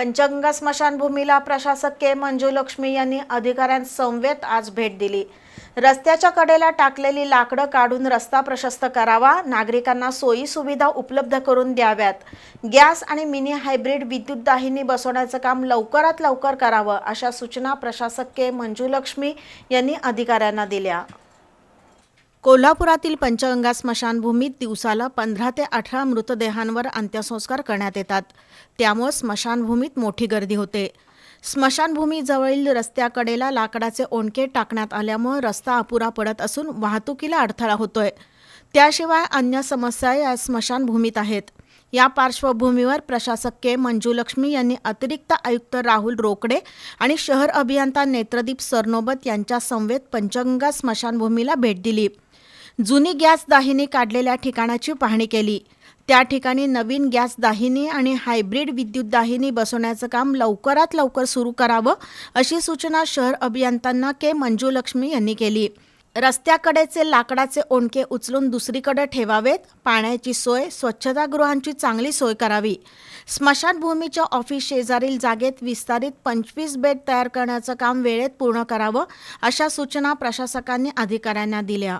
पंचगंगा स्मशानभूमीला प्रशासक के मंजुलक्ष्मी यांनी अधिकाऱ्यांसमवेत आज भेट दिली. रस्त्याच्या कडेला टाकलेली लाकडं काढून रस्ता प्रशस्त करावा नागरिकांना सोयी सुविधा उपलब्ध करून द्याव्यात. गॅस आणि मिनी हायब्रिड विद्युत दाहिनी बसवण्याचं काम लवकरात लवकर करावं अशा सूचना प्रशासक के मंजुलक्ष्मी यांनी अधिकाऱ्यांना दिल्या. कोल्हापुरातील पंचगंगा स्मशानभूमीत दिवसाला पंधरा ते अठरा मृतदेहांवर अंत्यसंस्कार करण्यात येतात. त्यामुळे स्मशानभूमीत मोठी गर्दी होते. स्मशानभूमीजवळील रस्त्याकडेला लाकडाचे ओंडके टाकण्यात आल्यामुळे रस्ता अपुरा पडत असून वाहतुकीला अडथळा होतोय. त्याशिवाय अन्य समस्या या स्मशानभूमीत आहेत. या पार्श्वभूमीवर प्रशासक के मंजुलक्ष्मी यांनी अतिरिक्त आयुक्त राहुल रोकडे आणि शहर अभियंता नेत्रदीप सरनोबत यांच्या समवेत पंचगंगा स्मशानभूमीला भेट दिली. जुनी गॅस दाहिनी काढलेल्या ठिकाणाची पाहणी केली. त्या ठिकाणी नवीन गॅस दाहिनी आणि हायब्रिड विद्युत दाहिनी बसवण्याचं काम लवकरात लवकर सुरू करावं अशी सूचना शहर अभियंत्यांना के. मंजुलक्ष्मी यांनी केली. रस्त्याकडेचे लाकडाचे ओंडके उचलून दुसरीकडे ठेवावेत पाण्याची सोय स्वच्छतागृहांची चांगली सोय करावी. स्मशानभूमीच्या ऑफिस शेजारील जागेत विस्तारित पंचवीस बेड तयार करण्याचं काम वेळेत पूर्ण करावं अशा सूचना प्रशासकांनी अधिकाऱ्यांना दिल्या.